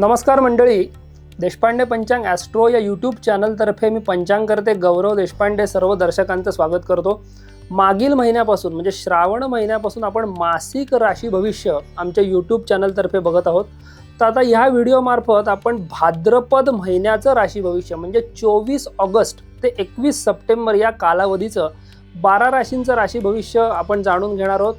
नमस्कार मंडळी. देशपांडे पंचांग ॲस्ट्रो या यूट्यूब चॅनलतर्फे मी पंचांग करते गौरव देशपांडे सर्व दर्शकांचं स्वागत करतो. मागील महिन्यापासून म्हणजे श्रावण महिन्यापासून आपण मासिक राशी भविष्य आमच्या यूट्यूब चॅनलतर्फे बघत आहोत. तर आता ह्या व्हिडिओमार्फत आपण भाद्रपद महिन्याचं राशी भविष्य म्हणजे चोवीस ऑगस्ट ते एकवीस सप्टेंबर या कालावधीचं बारा राशींचं राशी भविष्य आपण जाणून घेणार आहोत.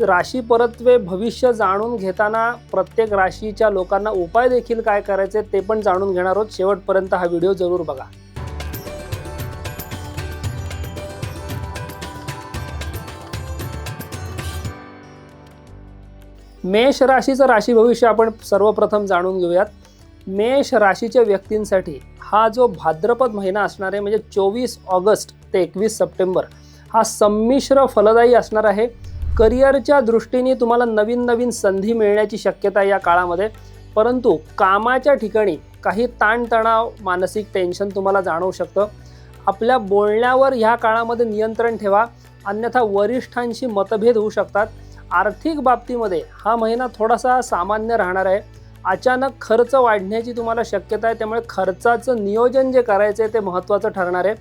राशी परत्वे भविष्य जाणून घेताना प्रत्येक राशीच्या लोकांना उपाय देखील काय करायचे ते पण जाणून घेणार आहोत. शेवटपर्यंत हा व्हिडिओ जरूर बघा. मेष राशीचं राशी भविष्य आपण सर्वप्रथम जाणून घेऊयात. मेष राशीच्या व्यक्तींसाठी हा जो भाद्रपद महिना असणार आहे म्हणजे चोवीस ऑगस्ट ते एकवीस सप्टेंबर हा संमिश्र फलदायी असणार आहे. करिअरच्या दृष्टीने तुम्हाला नवीन नवीन संधी मिळण्याची शक्यता या काळामध्ये. परंतु कामाच्या ठिकाणी काही ताणतणाव मानसिक टेन्शन तुम्हाला जाणवू शकतं. आपल्या बोलण्यावर ह्या काळामध्ये नियंत्रण ठेवा. अन्यथा वरिष्ठांशी मतभेद होऊ शकतात. आर्थिक बाबतीमध्ये हा महिना थोडासा सामान्य राहणार आहे. अचानक खर्च वाढण्याची तुम्हाला शक्यता आहे. त्यामुळे खर्चाचं नियोजन जे करायचं आहे ते महत्त्वाचं ठरणार आहे.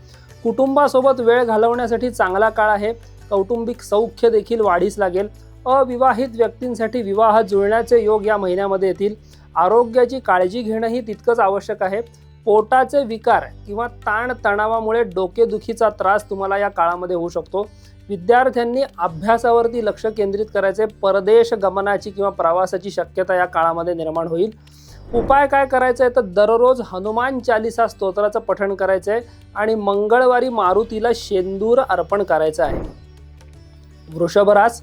कुटुंबासोबत वेळ घालवण्यासाठी चांगला काळ आहे. कौटुंबिक सौख्य देखील वाढीस लागेल. अविवाहित व्यक्तींसाठी विवाह जुळण्याचे योग या महिन्यामध्ये येतील. आरोग्याची काळजी घेणंही तितकंच आवश्यक आहे. पोटाचे विकार किंवा ताणतणावामुळे डोकेदुखीचा त्रास तुम्हाला या काळामध्ये होऊ शकतो. विद्यार्थ्यांनी अभ्यासावरती लक्ष केंद्रित करायचे. परदेश गमनाची किंवा प्रवासाची शक्यता या काळामध्ये निर्माण होईल. उपाय काय करायचा? आहे तर दररोज हनुमान चालिसा स्तोत्राचं पठण करायचं आहे आणि मंगळवारी मारुतीला शेंदूर अर्पण करायचं आहे. वृषभ रास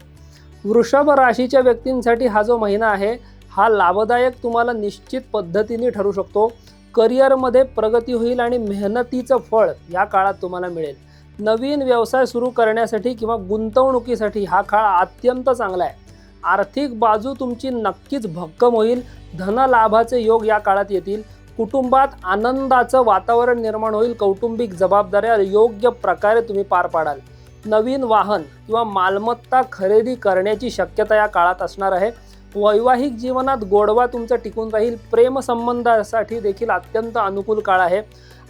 वृषभ राशीच्या व्यक्तींसाठी हा जो महिना आहे हा लाभदायक तुम्हाला निश्चित पद्धतीने ठरू शकतो. करिअरमध्ये प्रगती होईल आणि मेहनतीचं फळ या काळात तुम्हाला मिळेल. नवीन व्यवसाय सुरू करण्यासाठी किंवा गुंतवणुकीसाठी हा काळ अत्यंत चांगला आहे. आर्थिक बाजू तुमची नक्कीच भक्कम होईल. धनलाभाचे योग या काळात येतील. कुटुंबात आनंदाचं वातावरण निर्माण होईल. कौटुंबिक जबाबदाऱ्या योग्य प्रकारे तुम्ही पार पाडाल. नवीन वाहन किंवा मालमत्ता खरेदी करण्याची शक्यता या काळात असणार आहे. वैवाहिक जीवनात गोडवा तुमचा टिकून राहील. प्रेमसंबंधासाठी देखील अत्यंत अनुकूल काळ आहे.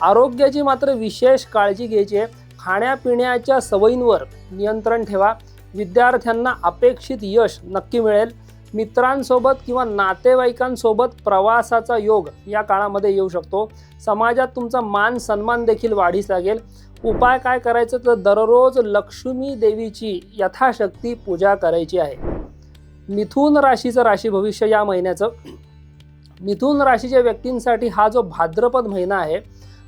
आरोग्याची मात्र विशेष काळजी घ्यायची आहे. खाण्यापिण्याच्या सवयींवर नियंत्रण ठेवा. विद्यार्थ्यांना अपेक्षित यश नक्की मिळेल. मित्रांसोबत किंवा नातेवाईकांसोबत प्रवासाचा योग या काळामध्ये येऊ शकतो. समाजात तुमचा मान सन्मान देखील वाढीस लागेल. उपाय काय करायचं? तर दररोज लक्ष्मी देवीची यथाशक्ती पूजा करायची आहे. मिथुन राशीचं राशी भविष्य या महिन्याचं. मिथुन राशीच्या व्यक्तींसाठी हा जो भाद्रपद महिना आहे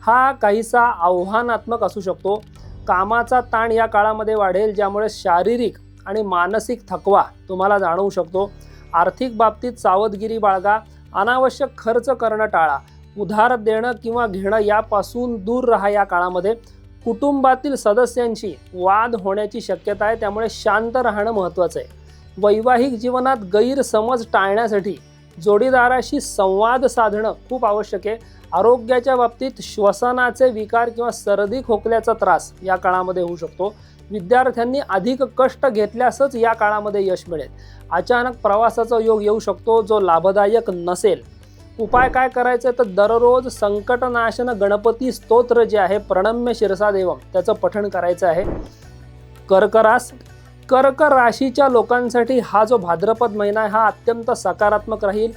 हा काहीसा आव्हानात्मक असू शकतो. कामाचा ताण या काळामध्ये वाढेल ज्यामुळे शारीरिक आणि मानसिक थकवा तुम्हाला जाणवू शकतो. आर्थिक बाबतीत सावधगिरी बाळगा अनावश्यक खर्च करणं टाळा उधार देणं किंवा घेणं यापासून दूर राहा या काळामध्ये. कुटुंबातील सदस्यांशी वाद होण्याची शक्यता आहे. त्यामुळे शांत राहणं महत्त्वाचं आहे. वैवाहिक जीवनात गैरसमज टाळण्यासाठी जोडीदाराशी संवाद साधणं खूप आवश्यक आहे. आरोग्याच्या बाबतीत श्वसनाचे विकार किंवा सर्दी खोकल्याचा त्रास या काळामध्ये होऊ शकतो. विद्यार्थ्यांनी अधिक कष्ट घेतल्यासच या काळामध्ये यश मिळेल. अचानक प्रवासाचा योग येऊ शकतो जो लाभदायक नसेल. उपाय काय करायचं? तर दररोज संकटनाशन गणपती स्तोत्र जे आहे प्रणम्य शिरसादेवम त्याचं पठण करायचं आहे. कर्करास कर्क राशीच्या लोकांसाठी हा जो भाद्रपद महिना आहे हा अत्यंत सकारात्मक राहील.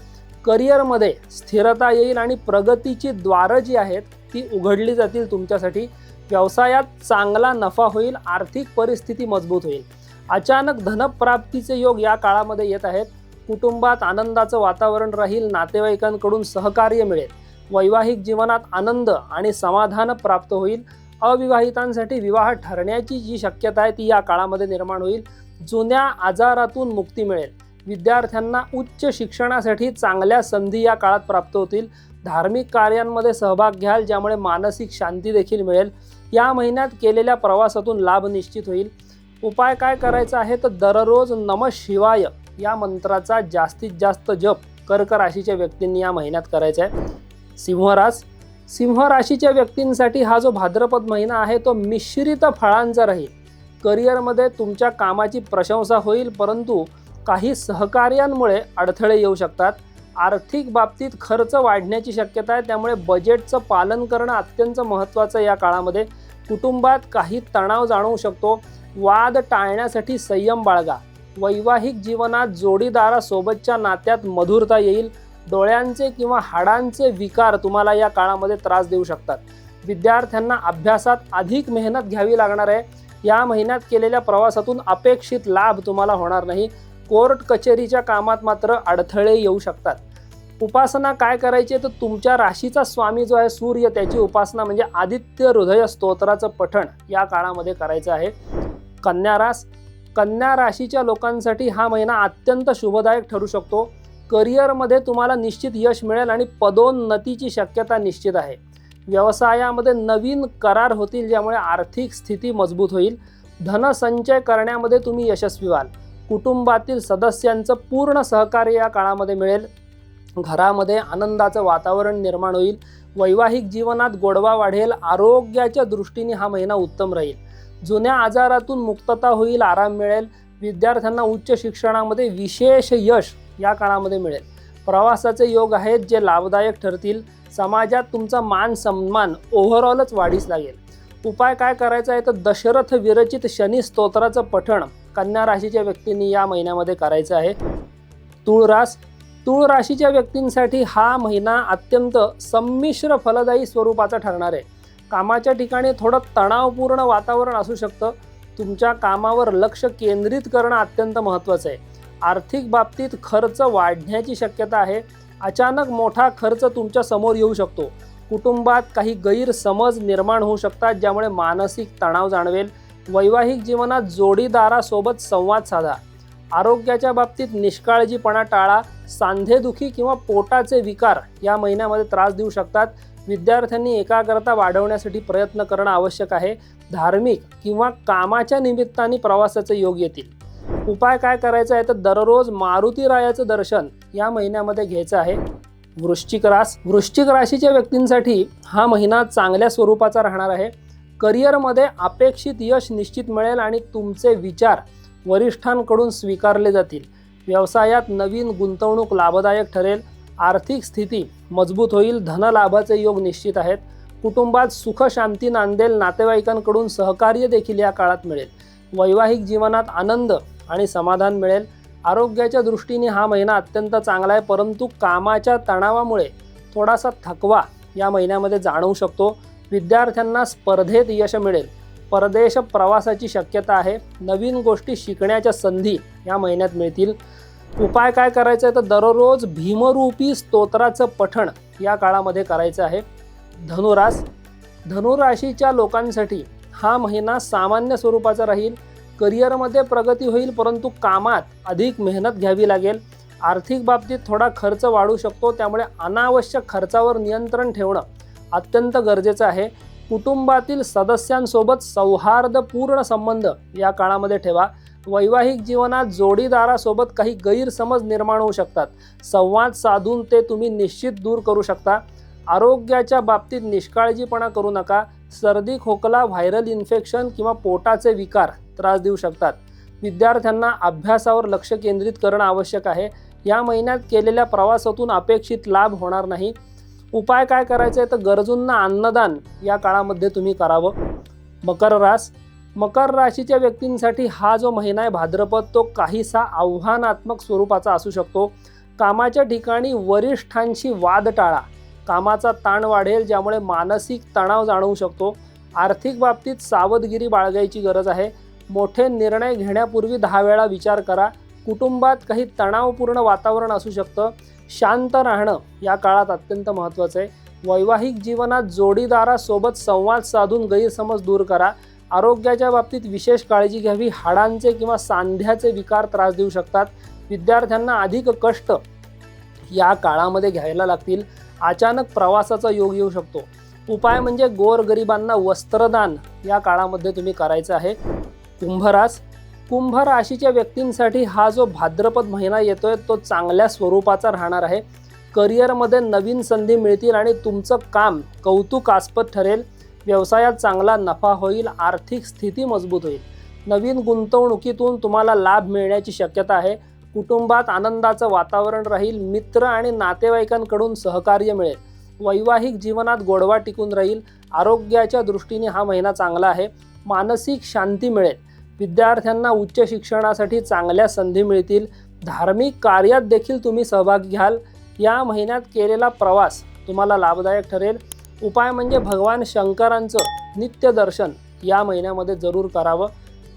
करिअरमध्ये स्थिरता येईल आणि प्रगतीची द्वारं जी आहेत ती उघडली जातील तुमच्यासाठी. व्यवसायात चांगला नफा होईल आर्थिक परिस्थिती मजबूत होईल. अचानक धनप्राप्तीचे योग या काळामध्ये येत आहेत. कुटुंबात आनंदाचं वातावरण राहील नातेवाईकांकडून सहकार्य मिळेल. वैवाहिक जीवनात आनंद आणि समाधान प्राप्त होईल. अविवाहितांसाठी विवाह ठरण्याची जी शक्यता आहे ती या काळामध्ये निर्माण होईल. जुन्या आजारातून मुक्ती मिळेल. विद्यार्थ्यांना उच्च शिक्षणासाठी चांगल्या संधी या काळात प्राप्त होतील. धार्मिक कार्यांमध्ये सहभाग घ्याल ज्यामुळे मानसिक शांती देखील मिळेल. या महिन्यात केलेल्या प्रवासातून लाभ निश्चित होईल. उपाय काय करायचा आहे तर दररोज नम शिवाय या मंत्राचा जास्तीत जास्त जप कर्क राशीच्या व्यक्तींनी या महिन्यात करायचा आहे. सिंहराज सिंह राशीच्या व्यक्तींसाठी हा जो भाद्रपद महिना आहे तो मिश्रित फळांचा राहील. करिअरमध्ये तुमच्या कामाची प्रशंसा होईल परंतु काही सहकार्यांमुळे अडथळे येऊ शकतात. आर्थिक बाबतीत खर्च वाढण्याची शक्यता आहे त्यामुळे बजेटचं पालन करणं अत्यंत महत्त्वाचं या काळामध्ये. कुटुंबात काही तणाव जाणवू शकतो. वाद टाळण्यासाठी संयम बाळगा. वैवाहिक जीवनात जोडीदारासोबतच्या नात्यात मधुरता येईल. डोळ्यांचे किंवा हाडांचे विकार तुम्हाला या काळामध्ये त्रास देऊ शकतात. विद्यार्थ्यांना अभ्यासात अधिक मेहनत घ्यावी लागणार आहे. या महिन्यात केलेल्या प्रवासातून अपेक्षित लाभ तुम्हाला होणार नाही. कोर्ट कचेरीच्या कामात मात्र अडथळे येऊ शकतात. उपासना काय करायची आहे तर तुमच्या राशीचा स्वामी जो आहे सूर्य त्याची उपासना म्हणजे आदित्य हृदय स्तोत्राचं पठण या काळामध्ये करायचं आहे. कन्या रास कन्या राशीच्या लोकांसाठी हा महिना अत्यंत शुभदायक ठरू शकतो. करिअरमध्ये तुम्हाला निश्चित यश मिळेल आणि पदोन्नतीची शक्यता निश्चित आहे. व्यवसायामध्ये नवीन करार होतील ज्यामुळे आर्थिक स्थिती मजबूत होईल. धनसंचय करण्यामध्ये तुम्ही यशस्वी व्हाल. कुटुंबातील सदस्यांचं पूर्ण सहकार्य या काळामध्ये मिळेल. घरामध्ये आनंदाचं वातावरण निर्माण होईल. वैवाहिक जीवनात गोडवा वाढेल. आरोग्याच्या दृष्टीने हा महिना उत्तम राहील. जुन्या आजारातून मुक्तता होईल आराम मिळेल विद्यार्थ्यांना उच्च शिक्षणामध्ये विशेष यश या काळामध्ये मिळेल. प्रवासाचे योग आहेत जे लाभदायक ठरतील. समाजात तुमचा मान सन्मान ओव्हरऑलच वाढीस लागेल. उपाय काय करायचा आहे? तर दशरथ विरचित शनी स्तोत्राचं पठण कन्या राशीच्या व्यक्तींनी या महिन्यामध्ये करायचं आहे. तूळ रास तूळ राशीच्या व्यक्तींसाठी हा महिना अत्यंत संमिश्र फलदायी स्वरूपाचा ठरणार आहे. कामाच्या ठिकाणी थोडं तणावपूर्ण वातावरण असू शकतं. तुमच्या कामावर लक्ष केंद्रित करणं अत्यंत महत्त्वाचं आहे. आर्थिक बाबतीत खर्च वाढण्याची शक्यता आहे. अचानक मोठा खर्च तुमच्यासमोर येऊ शकतो. कुटुंबात काही गैरसमज निर्माण होऊ शकतात ज्यामुळे मानसिक तणाव जाणवेल. वैवाहिक जीवनात जोडीदारासोबत संवाद साधा. आरोग्याच्या बाबतीत निष्काळजीपणा टाळा. सांधेदुखी किंवा पोटाचे विकार या महिन्यामध्ये त्रास देऊ शकतात. विद्यार्थ्यांनी एकाग्रता वाढवण्यासाठी प्रयत्न करणं आवश्यक आहे. धार्मिक किंवा कामाच्या निमित्ताने प्रवासाचे योग येतील. उपाय काय करायचा आहे तर दररोज मारुती रायाचं दर्शन या महिन्यामध्ये घ्यायचं आहे. वृश्चिक रास वृश्चिक राशीच्या व्यक्तींसाठी हा महिना चांगल्या स्वरूपाचा राहणार आहे. करिअरमध्ये अपेक्षित यश निश्चित मिळेल आणि तुमचे विचार वरिष्ठांकडून स्वीकारले जातील. व्यवसायात नवीन गुंतवणूक लाभदायक ठरेल. आर्थिक स्थिती मजबूत होईल धनलाभाचे योग निश्चित आहेत. कुटुंबात सुख शांती नांदेल नातेवाईकांकडून सहकार्य देखील या काळात मिळेल. वैवाहिक जीवनात आनंद आणि समाधान मिळेल. आरोग्याच्या दृष्टीने हा महिना अत्यंत चांगला आहे परंतु कामाच्या तणावामुळे थोडासा थकवा या महिन्यामध्ये जाणवू शकतो. विद्यार्थ्यांना स्पर्धेत यश मिळेल. परदेश प्रवासाची शक्यता आहे. नवीन गोष्टी शिकण्याच्या संधी या महिन्यात मिळतील. उपाय काय करायचा आहे तर दररोज भीमरूपी स्तोत्राचं पठण या काळामध्ये करायचं आहे. धनुरास धनुराशीच्या लोकांसाठी हा महिना सामान्य स्वरूपाचा राहील. करिअरमध्ये प्रगती होईल परंतु कामात अधिक मेहनत घ्यावी लागेल. आर्थिक बाबतीत थोडा खर्च वाढू शकतो त्यामुळे अनावश्यक खर्चावर नियंत्रण ठेवणं अत्यंत गरजेचं आहे. कुटुंबातील सदस्यांसोबत सौहार्दपूर्ण संबंध या काळामध्ये ठेवा. वैवाहिक जीवनात जोडीदारासोबत काही गैरसमज निर्माण होऊ शकतात. संवाद साधून ते तुम्ही निश्चित दूर करू शकता. आरोग्याच्या बाबतीत निष्काळजीपणा करू नका. सर्दी खोकला व्हायरल इन्फेक्शन किंवा पोटाचे विकार त्रास देऊ शकतात. विद्यार्थ्यांना अभ्यासावर लक्ष केंद्रित करणं आवश्यक आहे. या महिन्यात केलेल्या प्रवासातून अपेक्षित लाभ होणार नाही. उपाय काय करायचे? तर गरजूंना अन्नदान या काळामध्ये तुम्ही करावं. मकर रास मकर राशीच्या व्यक्तींसाठी हा जो महिना आहे भाद्रपद तो काहीसा आव्हानात्मक स्वरूपाचा असू शकतो. कामाच्या ठिकाणी वरिष्ठांशी वाद टाळा. कामाचा ताण वाढेल ज्यामुळे मानसिक तणाव जाणवू शकतो. आर्थिक बाबतीत सावधगिरी बाळगायची गरज आहे. मोठे निर्णय घेण्यापूर्वी दहा वेळा विचार करा. कुटुंबात काही तणावपूर्ण वातावरण असू शकतं. शांत राहणं या काळात अत्यंत महत्त्वाचं आहे. वैवाहिक जीवनात जोडीदारासोबत संवाद साधून गैरसमज दूर करा. आरोग्याच्या बाबतीत विशेष काळजी घ्यावी हाडांचे किंवा सांध्याचे विकार त्रास देऊ शकतात. विद्यार्थ्यांना अधिक कष्ट या काळामध्ये घ्यायला लागतील. अचानक प्रवासाचा योग येऊ शकतो. उपाय म्हणजे गोरगरिबांना वस्त्रदान या काळामध्ये तुम्ही करायचं आहे. कुंभरास कुंभ राशीच्या व्यक्तींसाठी हा जो भाद्रपद महिना येतोय तो चांगल्या स्वरूपाचा राहणार आहे. करिअरमध्ये नवीन संधी मिळतील आणि तुमचं काम कौतुकास्पद ठरेल. व्यवसायात चांगला नफा होईल आर्थिक स्थिती मजबूत होईल. नवीन गुंतवणुकीतून तुम्हाला लाभ मिळण्याची शक्यता आहे. कुटुंबात आनंदाचं वातावरण राहील मित्र आणि नातेवाईकांकडून सहकार्य मिळेल. वैवाहिक जीवनात गोडवा टिकून राहील. आरोग्याच्या दृष्टीने हा महिना चांगला आहे. मानसिक शांती मिळेल. विद्यार्थ्यांना उच्च शिक्षणासाठी चांगल्या संधी मिळतील. धार्मिक कार्यात देखील तुम्ही सहभाग घ्याल या महिन्यात केलेला प्रवास तुम्हाला लाभदायक ठरेल. उपाय म्हणजे भगवान शंकरांचं नित्य दर्शन या महिन्यामध्ये जरूर करावं.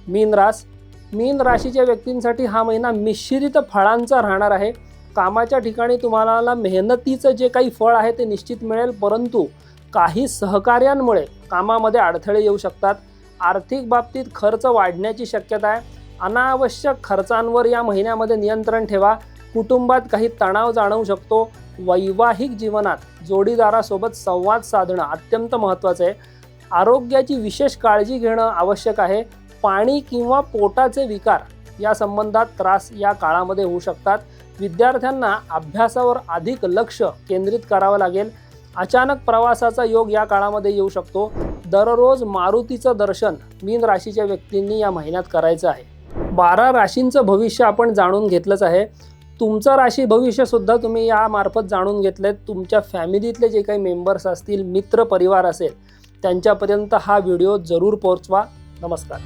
मीन रास. मीन राशीच्या व्यक्तींसाठी हा महिना मिश्रित फळांचा राहणार आहे. कामाच्या ठिकाणी तुम्हाला मेहनतीचं जे काही फळ आहे ते निश्चित मिळेल परंतु काही सहकार्यांमुळे कामामध्ये अडथळे येऊ शकतात. आर्थिक बाबतीत खर्च वाढण्याची शक्यता आहे. अनावश्यक खर्चांवर या महिन्यामध्ये नियंत्रण ठेवा. कुटुंबात काही तणाव जाणवू शकतो. वैवाहिक जीवनात जोडीदारासोबत संवाद साधणं अत्यंत महत्त्वाचं आहे. आरोग्याची विशेष काळजी घेणं आवश्यक आहे. पाणी किंवा पोटाचे विकार या संबंधात त्रास या काळामध्ये होऊ शकतात. विद्यार्थ्यांना अभ्यासावर अधिक लक्ष केंद्रित करावं लागेल. अचानक प्रवासाचा योग या काळामध्ये येऊ शकतो. दररोज मारुतीचं दर्शन मीन राशीच्या व्यक्तींनी या महिन्यात करायचं आहे. बारा राशींचं भविष्य आपण जाणून घेतलंच आहे. तुमचं राशी भविष्यसुद्धा तुम्ही यामार्फत जाणून घेतलेत तुमच्या फॅमिलीतले जे काही मेंबर्स असतील मित्र परिवार असेल त्यांच्यापर्यंत हा व्हिडिओ जरूर पोहोचवा. नमस्कार.